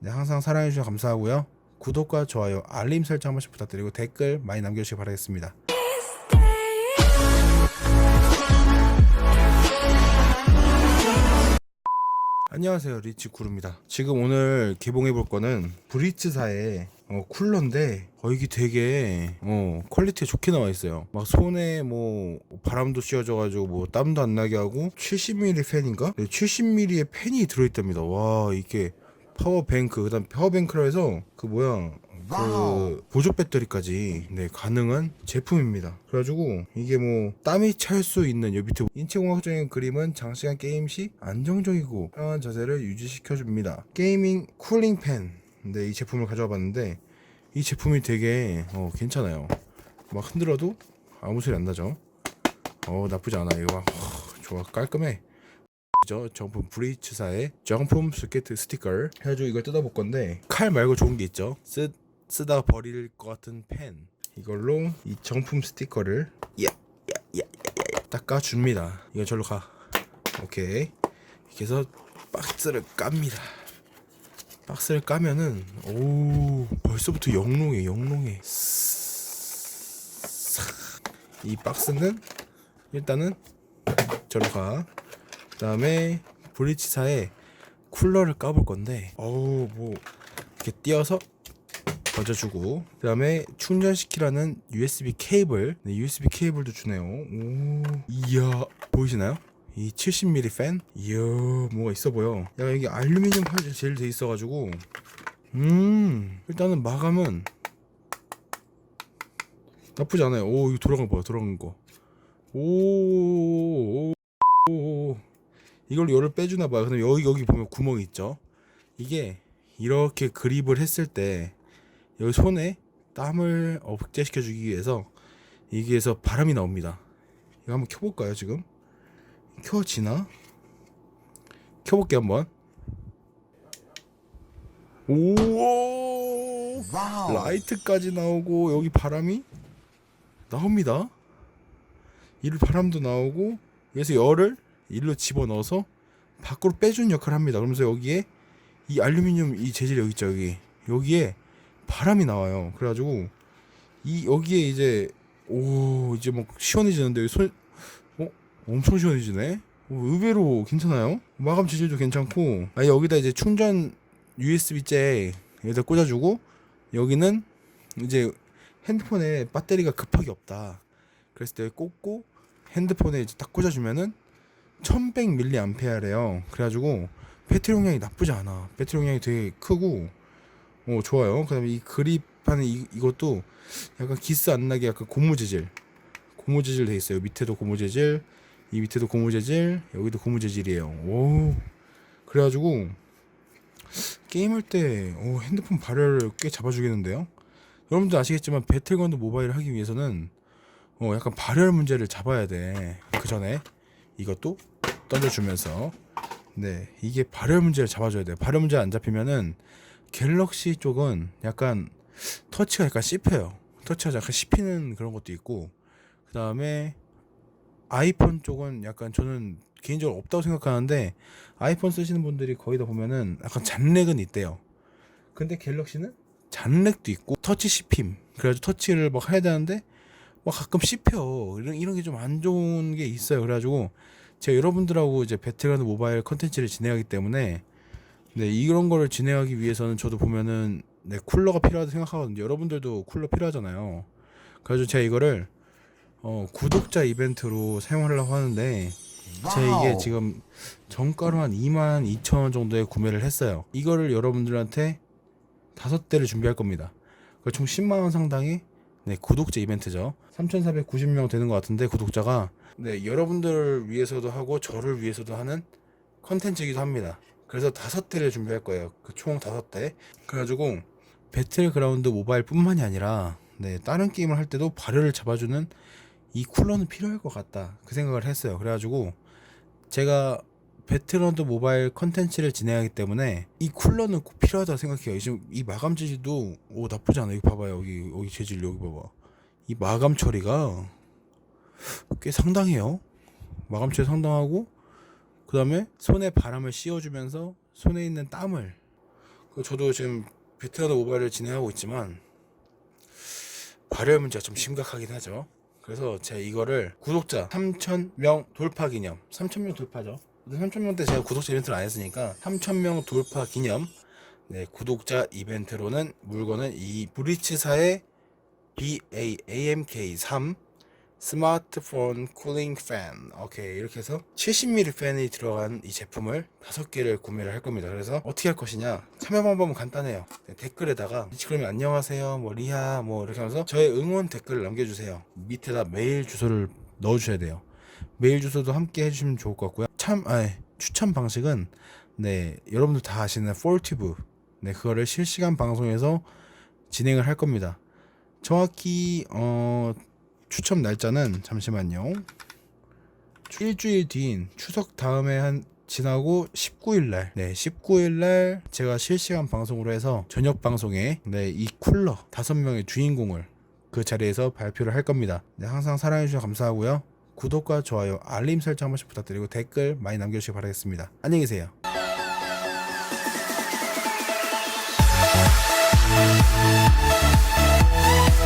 네, 항상 사랑해주셔서 감사하고요. 구독과 좋아요, 알림 설정 한 번씩 부탁드리고 댓글 많이 남겨주시기 바라겠습니다. 안녕하세요 리치 구루입니다 지금 오늘 개봉해 볼 거는 브리츠사의 어, 쿨러인데 어, 이게 되게 어, 퀄리티가 좋게 나와 있어요 막 손에 뭐 바람도 씌워져 가지고 뭐 땀도 안 나게 하고 70mm 팬인가? 네, 70mm의 팬이 들어있답니다 와 이게 파워뱅크 그다음 파워뱅크라 해서 그 뭐야 그 보조 배터리까지 네 가능한 제품입니다. 그래가지고 이게 뭐 땀이 찰 수 있는 요 밑에 인체공학적인 그림은 장시간 게임 시 안정적이고 편한 자세를 유지시켜 줍니다. 게이밍 쿨링 팬. 네, 이 제품을 가져와 봤는데 이 제품이 되게 어, 괜찮아요. 막 흔들어도 아무 소리 안 나죠. 어 나쁘지 않아 이거 막 어, 좋아 깔끔해. 저 정품 브리츠사의 정품 스케트 스티커 해가지고 이걸 뜯어볼 건데 칼 말고 좋은 게 있죠. 쓰, 쓰다 버릴 것 같은 펜. 이걸로 이 정품 스티커를 닦아줍니다. 이거 절로 가. 오케이. 이렇게 해서 박스를 깝니다. 박스를 까면은 오 벌써부터 영롱해 영롱해. 싹. 이 박스는 일단은 절로 가 그 다음에 브리치사의 쿨러를 까볼 건데 어우 뭐 이렇게 띄어서 던져주고 그 다음에 충전시키라는 USB 케이블. 네, USB 케이블도 주네요. 오 이야 보이시나요? 이 70mm 팬? 이야 뭐가 있어 보여. 야 여기 알루미늄 판이 제일 돼 있어가지고. 음 일단은 마감은 나쁘지 않아요. 오 이거 돌아간 거 봐요 돌아간 거오 오, 이걸로 열을 빼주나 봐요. 근데 여기 여기 보면 구멍이 있죠. 이게 이렇게 그립을 했을 때 여기 손에 땀을 억제시켜 주기 위해서 여기에서 바람이 나옵니다. 이거 한번 켜볼까요 지금? 켜지나? 켜볼게 한번. 오 라이트까지 나오고 여기 바람이 나옵니다. 이를 바람도 나오고 그래서 열을 일로 집어넣어서 밖으로 빼주는 역할을 합니다. 그러면서 여기에 이 알루미늄 이 재질 여기 있죠 여기 여기에 바람이 나와요. 그래가지고 이 여기에 이제 오 이제 막 시원해지는데 여기 손 어? 엄청 시원해지네. 오, 의외로 괜찮아요. 마감 재질도 괜찮고 아 여기다 이제 충전 USB 잭 여기다 꽂아주고 여기는 이제 핸드폰에 배터리가 급하게 없다. 그랬을 때 꽂고 핸드폰에 이제 딱 꽂아주면은 1100mAh래요. 그래가지고 배터리 용량이 나쁘지 않아. 배터리 용량이 되게 크고, 어 좋아요. 그다음에 이 그립하는 이, 이것도 약간 기스 안 나게 약간 고무 재질, 고무 재질 돼 있어요. 밑에도 고무 재질, 이 밑에도 고무 재질, 여기도 고무 재질이에요. 오, 그래가지고 게임할 때 오, 핸드폰 발열을 꽤 잡아주겠는데요. 여러분들 아시겠지만 배틀그라운드 모바일 하기 위해서는 어 약간 발열 문제를 잡아야 돼. 그 전에 이것도 던져주면서 네 이게 발열 문제를 잡아줘야 돼요. 발열 문제 안 잡히면은 갤럭시 쪽은 약간 터치가 약간 씹혀요. 터치가 약간 씹히는 그런 것도 있고 그 다음에 아이폰 쪽은 약간 저는 개인적으로 없다고 생각하는데 아이폰 쓰시는 분들이 거의 다 보면은 약간 잔렉은 있대요. 근데 갤럭시는 잔렉도 있고 터치 씹힘 그래가지고 터치를 막 해야 되는데 막 가끔 씹혀. 이런 이런 게 좀 안 좋은 게 있어요. 그래가지고 제가 여러분들하고 이제 배틀그라운드 모바일 컨텐츠를 진행하기 때문에 네 이런 거를 진행하기 위해서는 저도 보면은 네 쿨러가 필요하다 생각하거든요. 여러분들도 쿨러 필요하잖아요. 그래가지고 제가 이거를 어 구독자 이벤트로 사용하려고 하는데 제가 이게 지금 정가로 한 2만 2천 원 정도에 구매를 했어요. 이거를 여러분들한테 다섯 대를 준비할 겁니다. 그총 10만 원 상당의 네, 구독자 이벤트죠. 3,490명 되는 것 같은데 구독자가 네, 여러분들을 위해서도 하고 저를 위해서도 하는 컨텐츠이기도 합니다. 그래서 다섯 대를 준비할 거예요. 그 총 다섯 대. 그래가지고 배틀그라운드 모바일뿐만이 아니라 네, 다른 게임을 할 때도 발열을 잡아주는 이 쿨러는 필요할 것 같다. 그 생각을 했어요. 그래가지고 제가 배틀그라운드 모바일 컨텐츠를 진행하기 때문에 이 쿨러는 꼭 필요하다 생각해요. 지금 이 마감 재질도 오 나쁘지 않아. 이거 봐봐요. 여기 여기 재질 여기 봐봐. 이 마감 처리가 꽤 상당해요. 마감 처리 상당하고 그 다음에 손에 바람을 씌워주면서 손에 있는 땀을 그 저도 지금 베트남 모바일을 진행하고 있지만 발열 문제가 좀 심각하긴 하죠. 그래서 제가 이거를 구독자 3,000명 돌파 기념, 3,000명 돌파죠. 3,000명 때 제가 구독자 이벤트를 안 했으니까 3,000명 돌파 기념. 네, 구독자 이벤트로는 물건은 이 브리츠사의 BAAMK3 스마트폰 쿨링 팬 오케이 이렇게 해서 70mm 팬이 들어간 이 제품을 5개를 구매를 할 겁니다. 그래서 어떻게 할 것이냐? 참여 방법은 간단해요. 네, 댓글에다가 그러면 안녕하세요 뭐 리하 뭐 이렇게 하면서 저의 응원 댓글을 남겨주세요. 밑에다 메일 주소를 넣어주셔야 돼요. 메일 주소도 함께 해주시면 좋을 것 같고요 참 아니 추천 방식은 네 여러분들 다 아시는 폴티브 네 그거를 실시간 방송에서 진행을 할 겁니다 정확히 어 추첨 날짜는 잠시만요. 일주일 뒤인 추석 다음에 한 지나고 19일 날, 네, 19일 날 제가 실시간 방송으로 해서 저녁 방송에 네, 이 쿨러 다섯 명의 주인공을 그 자리에서 발표를 할 겁니다. 네, 항상 사랑해 주셔서 감사하고요. 구독과 좋아요, 알림 설정 한 번씩 부탁드리고 댓글 많이 남겨주시기 바라겠습니다. 안녕히 계세요.